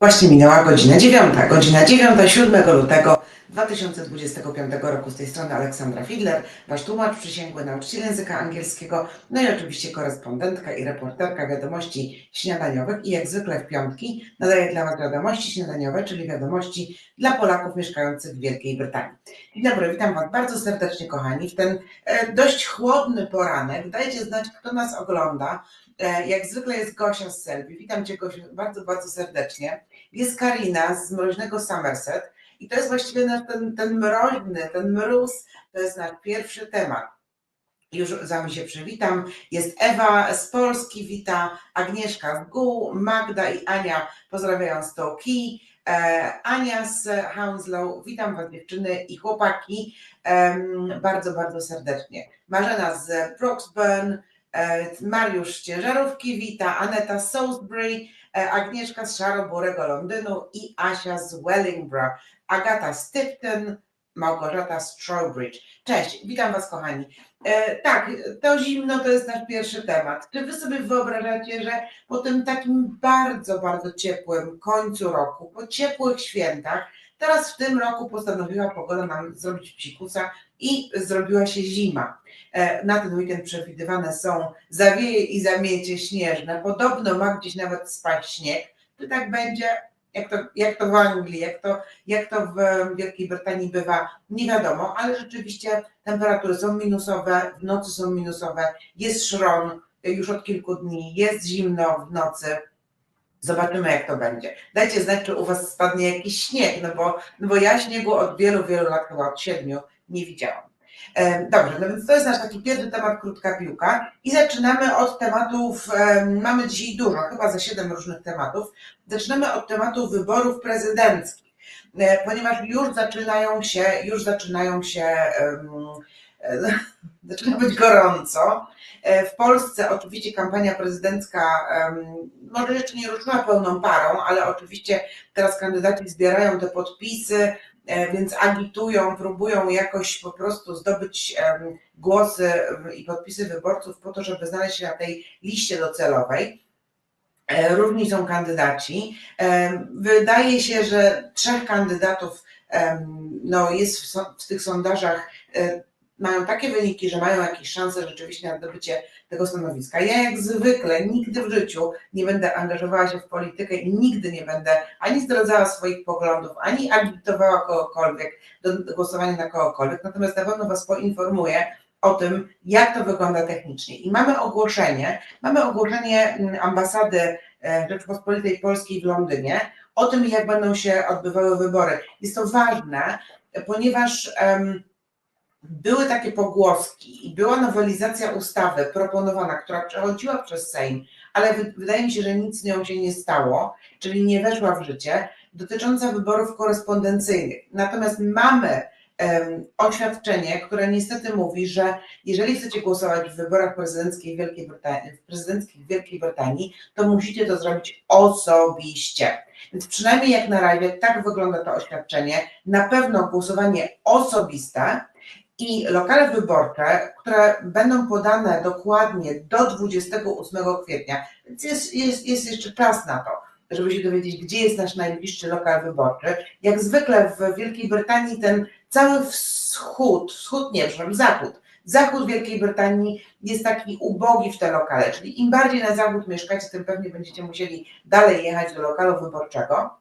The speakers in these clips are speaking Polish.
Właśnie minęła godzina dziewiąta. Godzina dziewiąta, 7 lutego 2025 roku. Z tej strony Aleksandra Fidler, wasz tłumacz przysięgły, nauczyciel języka angielskiego, no i oczywiście korespondentka i reporterka wiadomości śniadaniowych. I jak zwykle w piątki nadaję dla was wiadomości śniadaniowe, czyli wiadomości dla Polaków mieszkających w Wielkiej Brytanii. Dzień dobry, witam was bardzo serdecznie, kochani, w ten e, dość chłodny poranek. Dajcie znać, kto nas ogląda. E, Jak zwykle jest Gosia z Selby. Witam Cię Gosiu bardzo, bardzo serdecznie. Jest Karina z mroźnego Somerset i to jest właściwie nasz ten, ten mroźny, ten mróz, to jest nasz pierwszy temat. Już z Wami się przywitam. Jest Ewa z Polski, wita Agnieszka z GUł, Magda i Ania pozdrawiają z Toki. E, Ania z Hounslow, witam Was dziewczyny i chłopaki bardzo, bardzo serdecznie. Marzena z Broxburn, e, Mariusz z Ciężarówki wita, Aneta z Salisbury, Agnieszka z Szaroburego Londynu i Asia z Wellingborough, Agata z Tipton, Małgorzata z Trowbridge. Cześć, witam Was kochani. E, tak, to zimno to jest nasz pierwszy temat. Czy Wy sobie wyobrażacie, że po tym takim bardzo, bardzo ciepłym końcu roku, po ciepłych świętach, teraz w tym roku postanowiła pogoda nam zrobić psikusa i zrobiła się zima. E, Na ten weekend przewidywane są zawieje i zamiecie śnieżne. Podobno ma gdzieś nawet spaść śnieg. Czy tak będzie? Jak to, jak to w Anglii, jak to, jak to w Wielkiej Brytanii bywa, nie wiadomo, ale rzeczywiście temperatury są minusowe, w nocy są minusowe, jest szron już od kilku dni, jest zimno w nocy. Zobaczymy, jak to będzie. Dajcie znać, czy u Was spadnie jakiś śnieg, no bo, no bo ja śniegu od wielu, wielu lat, chyba od siedmiu, nie widziałam. Dobrze, no więc to jest nasz taki pierwszy temat, krótka piłka. I zaczynamy od tematów, mamy dzisiaj dużo, chyba ze siedem różnych tematów. Zaczynamy od tematu wyborów prezydenckich, e, ponieważ już zaczynają się, już zaczynają się, e, zaczyna być gorąco. E, W Polsce oczywiście kampania prezydencka może jeszcze nie ruszyła pełną parą, ale oczywiście teraz kandydaci zbierają te podpisy, e, więc agitują, próbują jakoś po prostu zdobyć głosy i podpisy wyborców po to, żeby znaleźć się na tej liście docelowej. E, Różni są kandydaci. Wydaje się, że trzech kandydatów no, jest w, w tych sondażach, mają takie wyniki, że mają jakieś szanse rzeczywiście na zdobycie tego stanowiska. Ja jak zwykle nigdy w życiu nie będę angażowała się w politykę i nigdy nie będę ani zdradzała swoich poglądów, ani agitowała kogokolwiek do głosowania na kogokolwiek, natomiast na pewno Was poinformuję o tym, jak to wygląda technicznie. I mamy ogłoszenie, mamy ogłoszenie mm, ambasady e, Rzeczypospolitej Polskiej w Londynie o tym, jak będą się odbywały wybory. Jest to ważne, ponieważ em, były takie pogłoski i była nowelizacja ustawy proponowana, która przechodziła przez Sejm, ale wy- wydaje mi się, że nic z nią się nie stało, czyli nie weszła w życie, dotycząca wyborów korespondencyjnych. Natomiast mamy em, oświadczenie, które niestety mówi, że jeżeli chcecie głosować w wyborach prezydenckich Wielkiej prezydenckich Wielkiej Brytanii, to musicie to zrobić osobiście. Więc przynajmniej jak na razie tak wygląda to oświadczenie. Na pewno głosowanie osobiste i lokale wyborcze, które będą podane dokładnie do 28 kwietnia, więc jest, jest, jest jeszcze czas na to, żeby się dowiedzieć, gdzie jest nasz najbliższy lokal wyborczy. Jak zwykle w Wielkiej Brytanii ten cały wschód, wschód nie, przepraszam, zachód, zachód Wielkiej Brytanii jest taki ubogi w te lokale, czyli im bardziej na zachód mieszkacie, tym pewnie będziecie musieli dalej jechać do lokalu wyborczego.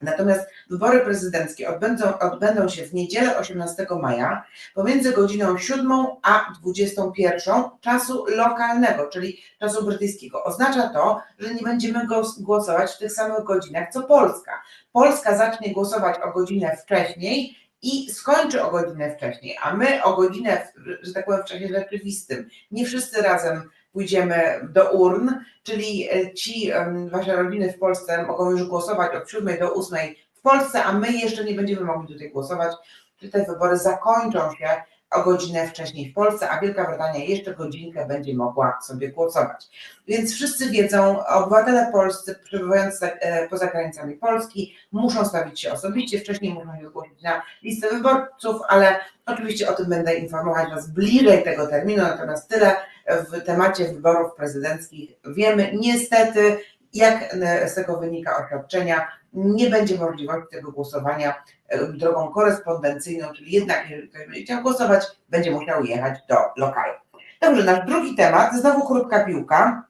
Natomiast wybory prezydenckie odbędą, odbędą się w niedzielę 18 maja pomiędzy godziną 7 a 21 czasu lokalnego, czyli czasu brytyjskiego. Oznacza to, że nie będziemy głos- głosować w tych samych godzinach co Polska. Polska zacznie głosować o godzinę wcześniej i skończy o godzinę wcześniej, a my o godzinę, że tak powiem, w czasie rzeczywistym. Nie wszyscy razem pójdziemy do urn, czyli e, ci wasze rodziny w Polsce mogą już głosować od 7 do 8 w Polsce, a my jeszcze nie będziemy mogli tutaj głosować, czyli te wybory zakończą się o godzinę wcześniej w Polsce, a Wielka Brytania jeszcze godzinkę będzie mogła sobie głosować. Więc wszyscy wiedzą, obywatele polscy przebywający e, poza granicami Polski muszą stawić się osobiście, wcześniej muszą się zgłosić na listę wyborców, ale oczywiście o tym będę informować Was bliżej tego terminu, natomiast tyle w temacie wyborów prezydenckich wiemy. Niestety jak z tego wynika oświadczenia, nie będzie możliwości tego głosowania e, drogą korespondencyjną, czyli jednak jeżeli ktoś będzie chciał głosować, będzie musiał jechać do lokalu. Dobrze, nasz drugi temat, znowu krótka piłka.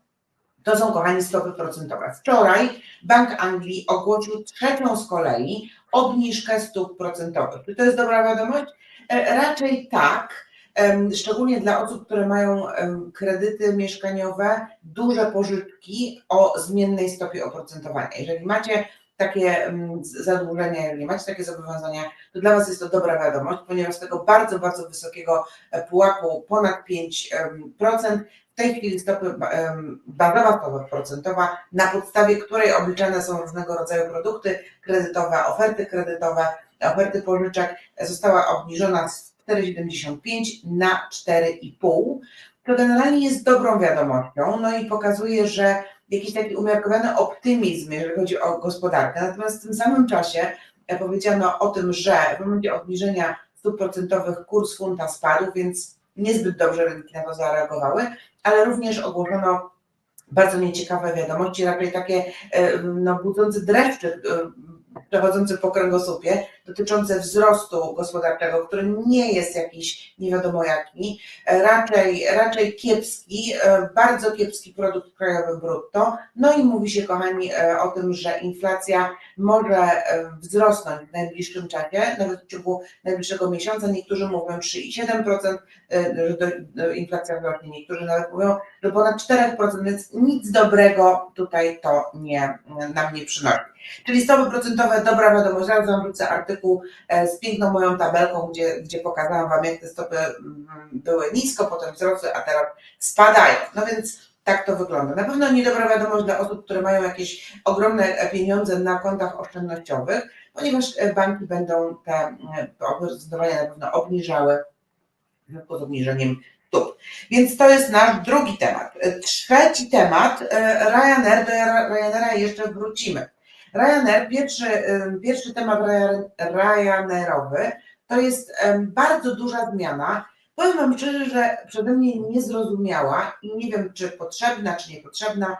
To są, kochani, stopy procentowe. Wczoraj Bank Anglii ogłosił trzecią z kolei obniżkę stóp procentowych. Czy to jest dobra wiadomość? E, Raczej tak, szczególnie dla osób, które mają kredyty mieszkaniowe, duże pożyczki o zmiennej stopie oprocentowania. Jeżeli macie takie zadłużenia, jeżeli macie takie zobowiązania, to dla Was jest to dobra wiadomość, ponieważ z tego bardzo, bardzo wysokiego e, pułapu ponad 5%, w tej chwili stopy bazowa stopa procentowa, na podstawie której obliczane są różnego rodzaju produkty kredytowe, oferty kredytowe, oferty pożyczek, została obniżona z 4,75 na 4,5. To generalnie jest dobrą wiadomością, no i pokazuje, że jakiś taki umiarkowany optymizm, jeżeli chodzi o gospodarkę. Natomiast w tym samym czasie powiedziano o tym, że w momencie obniżenia stóp procentowych kurs funta spadł, więc niezbyt dobrze rynki na to zareagowały, ale również ogłoszono bardzo nieciekawe wiadomości, raczej takie e, no, budzące dreszcze e, przechodzące po kręgosłupie, dotyczące wzrostu gospodarczego, który nie jest jakiś nie wiadomo jaki, e, raczej, raczej kiepski, e, bardzo kiepski produkt krajowy brutto. No i mówi się, kochani, e, o tym, że inflacja może wzrosnąć w najbliższym czasie, nawet w ciągu najbliższego miesiąca. Niektórzy mówią 3,7%, e, że inflacja wzrośnie, niektórzy nawet mówią, że ponad 4%, więc nic dobrego tutaj to nie, nam nie przynosi. Czyli stopy procentowe, dobra wiadomość, zaraz Wam wrócę artykuł e, z piękną moją tabelką, gdzie, gdzie pokazałam Wam, jak te stopy mm, były nisko, potem wzrosły, a teraz spadają. No więc tak to wygląda. Na pewno niedobra wiadomość dla osób, które mają jakieś ogromne e, pieniądze na kontach oszczędnościowych, ponieważ e, banki będą te oprocentowania na pewno obniżały z obniżeniem stóp. Więc to jest nasz drugi temat. Trzeci temat, Ryanair, do Ryanaira jeszcze wrócimy. Ryanair, pierwszy, pierwszy temat Ryan- Ryanairowy, to jest bardzo duża zmiana. Powiem Wam szczerze, że przede mnie niezrozumiała i nie wiem, czy potrzebna, czy niepotrzebna,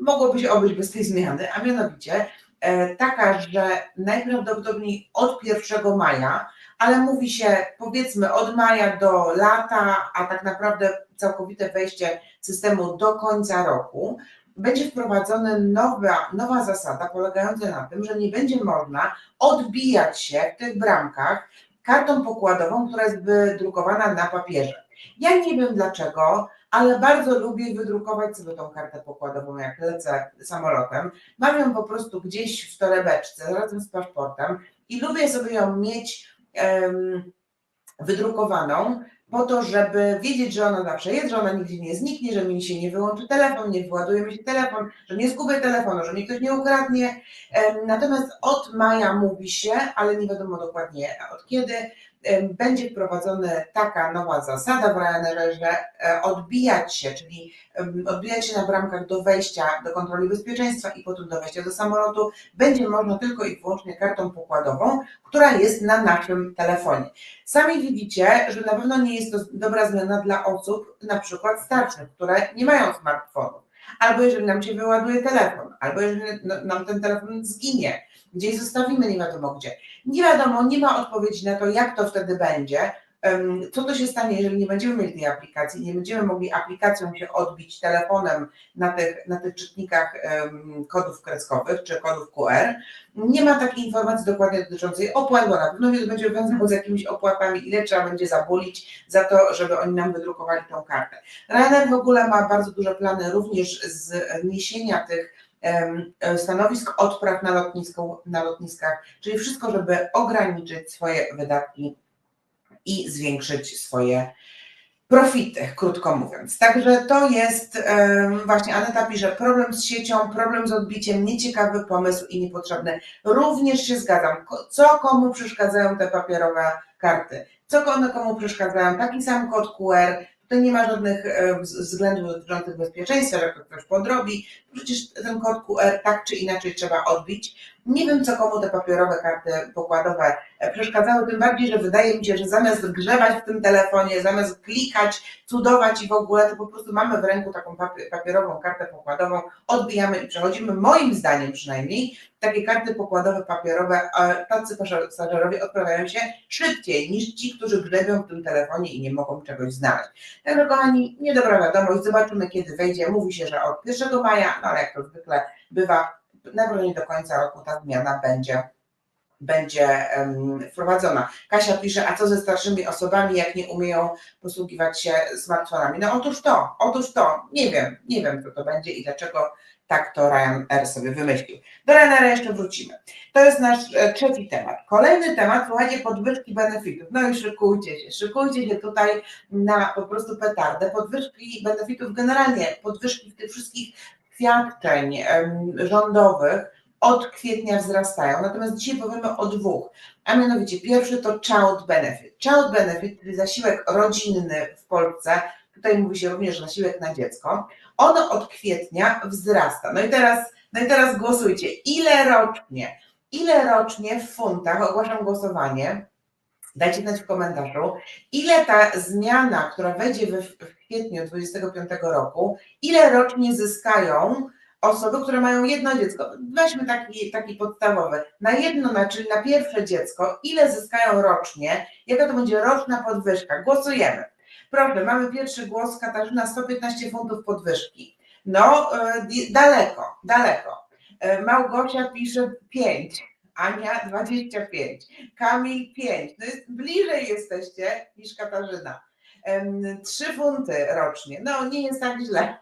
mogłoby się obejść bez tej zmiany, a mianowicie e, taka, że najprawdopodobniej od 1 maja, ale mówi się powiedzmy od maja do lata, a tak naprawdę całkowite wejście systemu do końca roku, będzie wprowadzona nowa, nowa zasada polegająca na tym, że nie będzie można odbijać się w tych bramkach kartą pokładową, która jest wydrukowana na papierze. Ja nie wiem dlaczego, ale bardzo lubię wydrukować sobie tą kartę pokładową, jak lecę samolotem. Mam ją po prostu gdzieś w torebeczce razem z paszportem i lubię sobie ją mieć em, wydrukowaną po to, żeby wiedzieć, że ona zawsze jest, że ona nigdzie nie zniknie, że mi się nie wyłączy telefon, nie wyładuje mi się telefon, że nie zgubię telefonu, że mi ktoś nie ukradnie. Natomiast od maja mówi się, ale nie wiadomo dokładnie od kiedy, będzie wprowadzona taka nowa zasada w Ryanairze, że e, odbijać się, czyli odbijać się na bramkach do wejścia do kontroli bezpieczeństwa i potem do wejścia do samolotu będzie można tylko i wyłącznie kartą pokładową, która jest na naszym telefonie. Sami widzicie, że na pewno nie jest to dobra zmiana dla osób na przykład starszych, które nie mają smartfonów. Albo jeżeli nam się wyładuje telefon, albo jeżeli no- nam ten telefon zginie, gdzieś zostawimy nie wiadomo gdzie. Nie wiadomo, nie ma odpowiedzi na to, jak to wtedy będzie. Co to się stanie, jeżeli nie będziemy mieli tej aplikacji, nie będziemy mogli aplikacją się odbić telefonem na tych, na tych czytnikach kodów kreskowych czy kodów QR. Nie ma takiej informacji dokładnie dotyczącej opłat, bo na pewno będzie wiązało z jakimiś opłatami, ile trzeba będzie zabulić za to, żeby oni nam wydrukowali tą kartę. Ryanair w ogóle ma bardzo duże plany również zniesienia tych stanowisk odpraw na, lotnisku, na lotniskach, czyli wszystko, żeby ograniczyć swoje wydatki i zwiększyć swoje profity, krótko mówiąc. Także to jest właśnie, Aneta pisze, problem z siecią, problem z odbiciem, nieciekawy pomysł i niepotrzebny. Również się zgadzam. Co komu przeszkadzają te papierowe karty? Co one komu przeszkadzają? Taki sam kod QR, tutaj nie ma żadnych e, wz- względów dotyczących bezpieczeństwa, że ktoś podrobi. Przecież ten kod QR tak czy inaczej trzeba odbić. Nie wiem, co komu te papierowe karty pokładowe przeszkadzały, tym bardziej, że wydaje mi się, że zamiast grzewać w tym telefonie, zamiast klikać, cudować i w ogóle, to po prostu mamy w ręku taką papi- papierową kartę pokładową, odbijamy i przechodzimy. Moim zdaniem przynajmniej takie karty pokładowe papierowe, tacy pasażerowie odprawiają się szybciej niż ci, którzy grzebią w tym telefonie i nie mogą czegoś znaleźć. Także kochani, niedobra wiadomość, zobaczymy kiedy wejdzie. Mówi się, że od 1 maja, no ale jak to zwykle bywa, najprawdopodobniej do końca roku ta zmiana będzie będzie wprowadzona. Kasia pisze, a co ze starszymi osobami, jak nie umieją posługiwać się smartfonami? No otóż to, otóż to, nie wiem, nie wiem co to będzie i dlaczego tak to Ryanair sobie wymyślił. Do Ryanaira jeszcze wrócimy. To jest nasz e, trzeci temat. Kolejny temat, słuchajcie, podwyżki benefitów. No i szykujcie się, szykujcie się tutaj na po prostu petardę. Podwyżki benefitów generalnie, podwyżki tych wszystkich świadczeń rządowych od kwietnia wzrastają. Natomiast dzisiaj powiemy o dwóch. A mianowicie pierwszy to child benefit. Child benefit, czyli zasiłek rodzinny w Polsce. Tutaj mówi się również zasiłek na dziecko. On od kwietnia wzrasta. No i teraz, no i teraz głosujcie. Ile rocznie? Ile rocznie w funtach, ogłaszam głosowanie, dajcie znać w komentarzu, ile ta zmiana, która wejdzie w kwietniu 2025 roku, ile rocznie zyskają osoby, które mają jedno dziecko. Weźmy taki, taki podstawowy. Na jedno, czyli na pierwsze dziecko, ile zyskają rocznie, jaka to będzie roczna podwyżka? Głosujemy. Proszę, mamy pierwszy głos, Katarzyna, 115 funtów podwyżki. No, di- daleko, daleko. E, Małgosia pisze 5, Ania 25, Kamil 5. No jest, bliżej jesteście niż Katarzyna. Em, 3 funty rocznie. No, nie jest tak źle.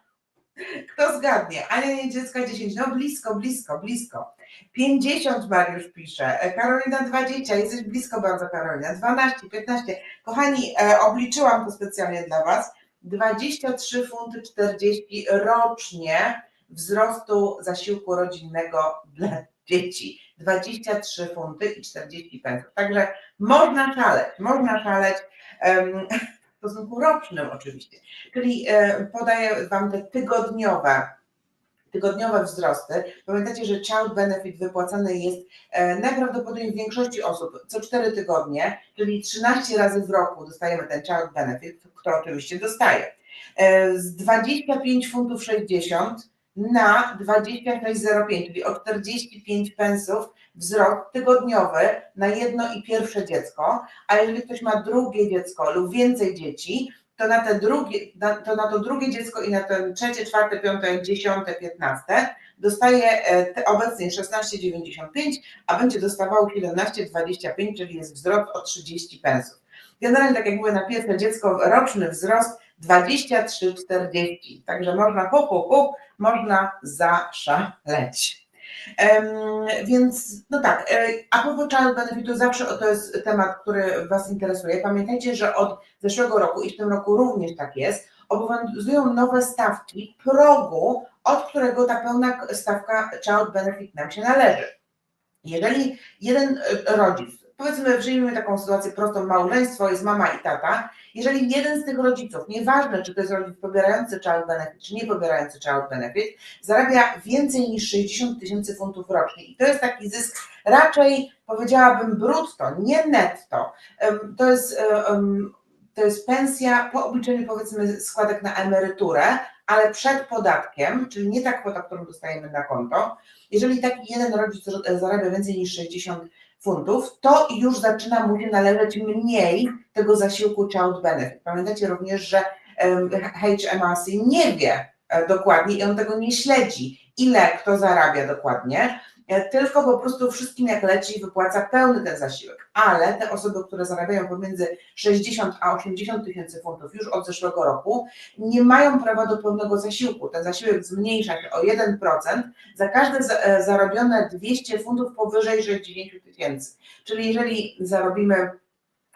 Kto zgadnie? Ania nie dziecka 10. No blisko, blisko, blisko. 50 Mariusz pisze. E, Karolina 20. Jesteś blisko bardzo Karolina. 12, 15. Kochani, e, obliczyłam to specjalnie dla Was. 23 funty 40 rocznie wzrostu zasiłku rodzinnego dla dzieci. 23 funty i 40 pensów. Także można szaleć, można szaleć w stosunku rocznym oczywiście. Czyli e, podaję Wam te tygodniowe, tygodniowe wzrosty. Pamiętacie, że child benefit wypłacany jest e, najprawdopodobniej w większości osób co 4 tygodnie, czyli 13 razy w roku dostajemy ten child benefit, kto oczywiście dostaje. Z 25 funtów 60 na 26,05, czyli o 45 pensów wzrost tygodniowy na jedno i pierwsze dziecko, a jeżeli ktoś ma drugie dziecko lub więcej dzieci, to na, te drugie, to na to drugie dziecko i na ten trzecie, czwarte, piąte, dziesiąte, piętnaste dostaje e, obecnie 16,95, a będzie dostawało 17,25, czyli jest wzrost o 30 pensów. Generalnie, tak jak mówię, na pierwsze dziecko roczny wzrost 23,40. Także można hu, hu, hu, można zaszaleć. Więc no tak, e, a propos child benefitu, zawsze to jest temat, który Was interesuje. Pamiętajcie, że od zeszłego roku i w tym roku również tak jest, obowiązują nowe stawki progu, od którego ta pełna stawka child benefit nam się należy. Jeżeli jeden e, rodzic, powiedzmy, przyjmijmy taką sytuację prostą, małżeństwo, jest mama i tata, jeżeli jeden z tych rodziców, nieważne czy to jest rodzic pobierający child benefit, czy nie pobierający child benefit, zarabia więcej niż 60 tysięcy funtów rocznie i to jest taki zysk raczej, powiedziałabym, brutto, nie netto. To jest, e, to jest pensja po obliczeniu powiedzmy składek na emeryturę, ale przed podatkiem, czyli nie ta kwota, którą dostajemy na konto. Jeżeli taki jeden rodzic e, zarabia więcej niż 60 funtów, to już zaczyna mu się należeć mniej tego zasiłku child benefit. Pamiętacie również, że HMRC nie wie e, dokładnie i on tego nie śledzi, ile kto zarabia dokładnie, tylko po prostu wszystkim jak leci wypłaca pełny ten zasiłek. Ale te osoby, które zarabiają pomiędzy 60 a 80 tysięcy funtów już od zeszłego roku, nie mają prawa do pełnego zasiłku. Ten zasiłek zmniejsza się o 1% za każde e, zarobione 200 funtów powyżej 60 tysięcy. Czyli jeżeli zarobimy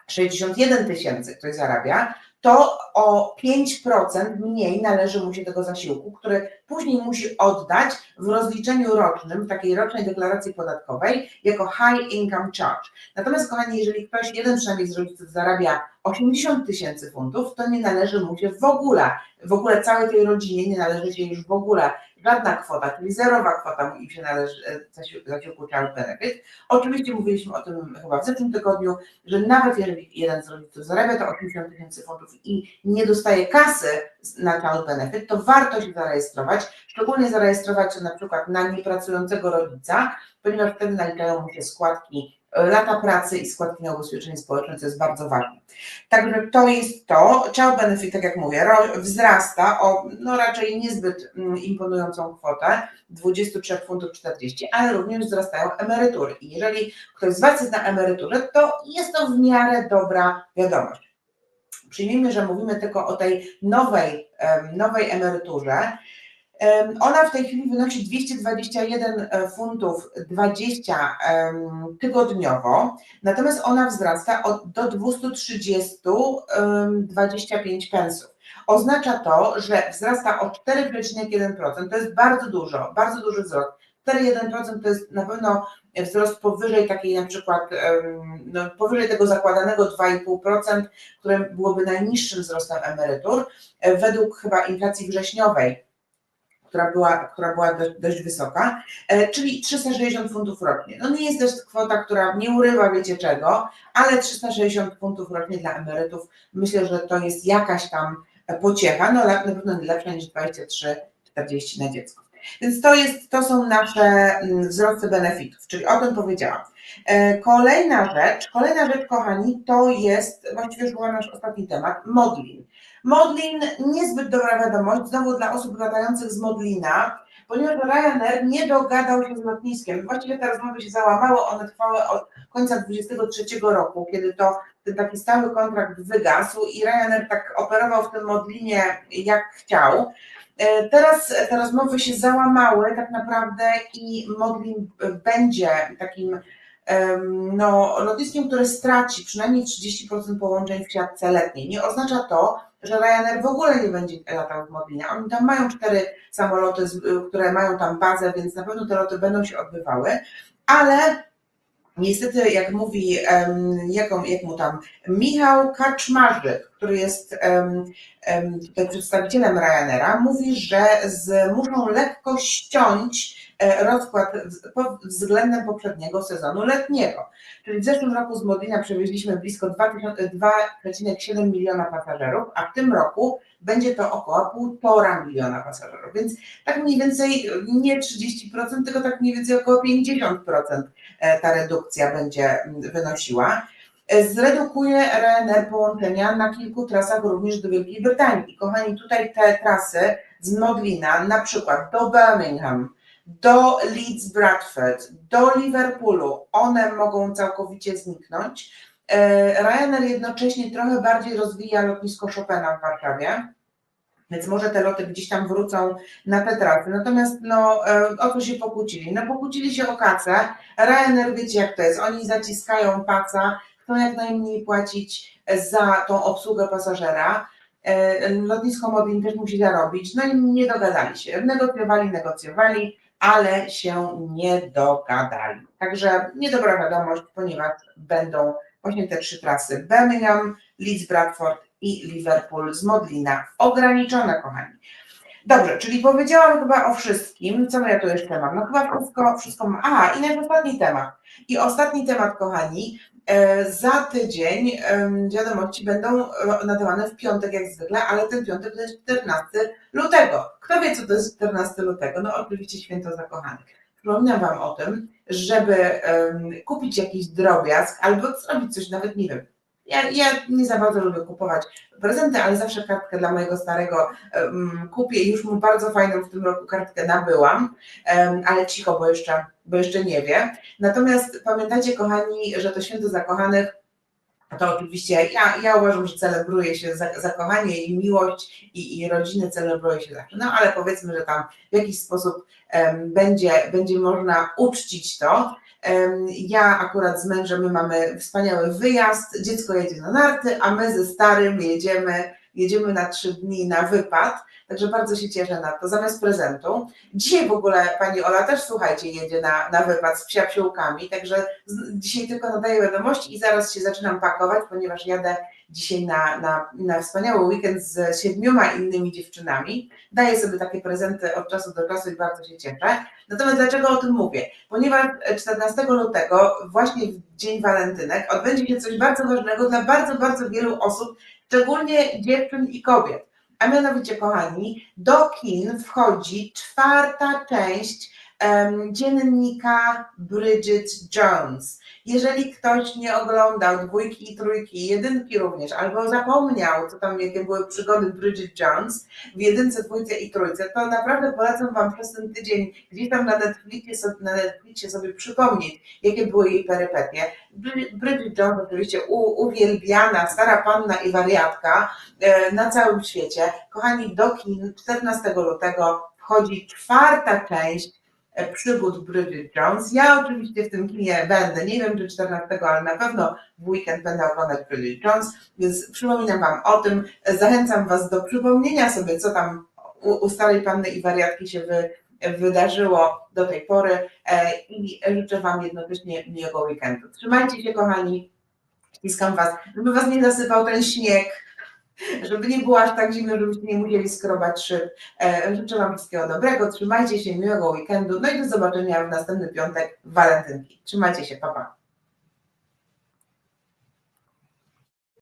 61 tysięcy, ktoś zarabia, to o 5% mniej należy mu się tego zasiłku, który później musi oddać w rozliczeniu rocznym, w takiej rocznej deklaracji podatkowej, jako high income charge. Natomiast, kochani, jeżeli ktoś, jeden przynajmniej z rodziców zarabia 80 tysięcy funtów, to nie należy mu się w ogóle, w ogóle całej tej rodzinie nie należy się już w ogóle żadna kwota, czyli zerowa kwota im się należy e, zasił- zasiłku child benefit. Oczywiście mówiliśmy o tym chyba w zeszłym tygodniu, że nawet jeżeli jeden z rodziców zarabia to 80 tysięcy funtów i nie dostaje kasy na child benefit, to warto się zarejestrować, szczególnie zarejestrować się na przykład na niepracującego rodzica, ponieważ wtedy naliczają mu się składki lata pracy i składki na ubezpieczenie społeczne, co jest bardzo ważne. Także to jest to. Child benefit, tak jak mówię, wzrasta o no raczej niezbyt mm, imponującą kwotę 23 funtów 40, ale również wzrastają emerytury. I jeżeli ktoś z Was jest na emeryturze, to jest to w miarę dobra wiadomość. Przyjmijmy, że mówimy tylko o tej nowej, nowej emeryturze. Ona w tej chwili wynosi 221 funtów 20 em, tygodniowo, natomiast ona wzrasta od, do 230 em, 25 pensów. Oznacza to, że wzrasta o 4,1%. To jest bardzo dużo, bardzo duży wzrost. 4,1% to jest na pewno wzrost powyżej takiej na przykład, no, powyżej tego zakładanego 2,5%, które byłoby najniższym wzrostem emerytur, e, według chyba inflacji wrześniowej, która była, która była dość, dość wysoka, e, czyli 360 funtów rocznie. No nie jest też kwota, która nie urywa wiecie czego, ale 360 funtów rocznie dla emerytów, myślę, że to jest jakaś tam pociecha, no na pewno lepsza niż 23,40 na dziecko. Więc to, jest, to są nasze mm, wzrosty benefitów, czyli o tym powiedziałam. E, Kolejna rzecz, kolejna rzecz, kochani, to jest właściwie już chyba nasz ostatni temat, Modlin. Modlin, niezbyt dobra wiadomość, znowu dla osób latających z Modlina, ponieważ Ryanair nie dogadał się z lotniskiem. Właściwie te rozmowy się załamały, one trwały od końca 2023 roku, kiedy to ten taki stały kontrakt wygasł i Ryanair tak operował w tym Modlinie jak chciał. E, Teraz te rozmowy się załamały tak naprawdę i Modlin będzie takim no, lotniskiem, które straci przynajmniej 30% połączeń w siatce letniej. Nie oznacza to, że Ryanair w ogóle nie będzie latał w Modlinie. Oni tam mają cztery samoloty, które mają tam bazę, więc na pewno te loty będą się odbywały, ale niestety, jak mówi, jak mu tam, Michał Kaczmarzyk, który jest tutaj przedstawicielem Ryanaira, mówi, że z, muszą lekko ściąć rozkład z- pod względem poprzedniego sezonu letniego. Czyli w zeszłym roku z Modlina przewieźliśmy blisko 2000 2,7 miliona pasażerów, a w tym roku będzie to około 1,5 miliona pasażerów. Więc tak mniej więcej nie 30%, tylko tak mniej więcej około 50% e, ta redukcja będzie wynosiła. E, Zredukuje Ryanair połączenia na kilku trasach również do Wielkiej Brytanii. Kochani, tutaj te trasy z Modlina, na przykład do Birmingham, do Leeds Bradford, do Liverpoolu, one mogą całkowicie zniknąć. E, Ryanair jednocześnie trochę bardziej rozwija lotnisko Chopina w Warszawie, więc może te loty gdzieś tam wrócą na te trasy. Natomiast no, e, o co się pokłócili? No pokłócili się o kacę. Ryanair wiecie jak to jest, oni zaciskają paca, chcą jak najmniej płacić za tą obsługę pasażera. E, Lotnisko Modlin też musi zarobić, no i nie dogadali się. Negocjowali, negocjowali, ale się nie dogadali. Także niedobra wiadomość, ponieważ będą właśnie te trzy trasy Birmingham, Leeds Bradford i Liverpool z Modlina. Ograniczone, kochani. Dobrze, czyli powiedziałam chyba o wszystkim. Co ja tu jeszcze mam? No chyba wszystko, wszystko mam. Aha, i nasz ostatni temat. I ostatni temat, kochani. E, Za tydzień wiadomości będą nadawane w piątek jak zwykle, ale ten piątek to jest 14 lutego. Kto wie, co to jest 14 lutego? No oczywiście święto zakochanych. Przypominam Wam o tym, żeby kupić jakiś drobiazg albo zrobić coś, nawet nie wiem. Ja, ja nie za bardzo lubię kupować prezenty, ale zawsze kartkę dla mojego starego em, kupię i już mu bardzo fajną w tym roku kartkę nabyłam, em, ale cicho, bo jeszcze, bo jeszcze nie wie. Natomiast pamiętajcie, kochani, że to święto zakochanych to oczywiście ja, ja uważam, że celebruje się za- zakochanie i miłość i, i rodziny celebruje się zawsze. No ale powiedzmy, że tam w jakiś sposób em, będzie, będzie można uczcić to. Ja akurat z mężem my mamy wspaniały wyjazd, dziecko jedzie na narty, a my ze starym jedziemy, jedziemy na trzy dni na wypad, także bardzo się cieszę na to, zamiast prezentu. Dzisiaj w ogóle pani Ola też, słuchajcie, jedzie na, na wypad z psiapsiółkami, także dzisiaj tylko nadaję wiadomości i zaraz się zaczynam pakować, ponieważ jadę, dzisiaj na, na, na wspaniały weekend z siedmioma innymi dziewczynami. Daję sobie takie prezenty od czasu do czasu i bardzo się cieszę. Natomiast dlaczego o tym mówię? Ponieważ 14 lutego, właśnie w Dzień Walentynek, odbędzie się coś bardzo ważnego dla bardzo, bardzo wielu osób, szczególnie dziewczyn i kobiet. A mianowicie, kochani, do kin wchodzi czwarta część dziennika Bridget Jones. Jeżeli ktoś nie oglądał dwójki i trójki, jedynki również, albo zapomniał, co tam, jakie były przygody Bridget Jones w jedynce, dwójce i trójce, to naprawdę polecam Wam przez ten tydzień gdzieś tam na Netflixie, sobie- na Netflixie sobie przypomnieć, jakie były jej perypetie. Bri- Bridget Jones oczywiście uwielbiana, stara panna i wariatka e, na całym świecie. Kochani, do kin 14 lutego wchodzi czwarta część przygód Bridget Jones. Ja oczywiście w tym kinie będę, nie wiem czy 14, ale na pewno w weekend będę oglądać Bridget Jones, więc przypominam Wam o tym, E, zachęcam Was do przypomnienia sobie, co tam u, u starej panny i wariatki się wy, wydarzyło do tej pory e, i życzę Wam jednocześnie miłego weekendu. Trzymajcie się kochani, ściskam Was, żeby Was nie zasypał ten śnieg, żeby nie było aż tak zimno, żebyście nie musieli skrobać szyb. E, Życzę Wam wszystkiego dobrego, trzymajcie się, miłego weekendu, no i do zobaczenia w następny piątek walentynki. Trzymajcie się, pa pa.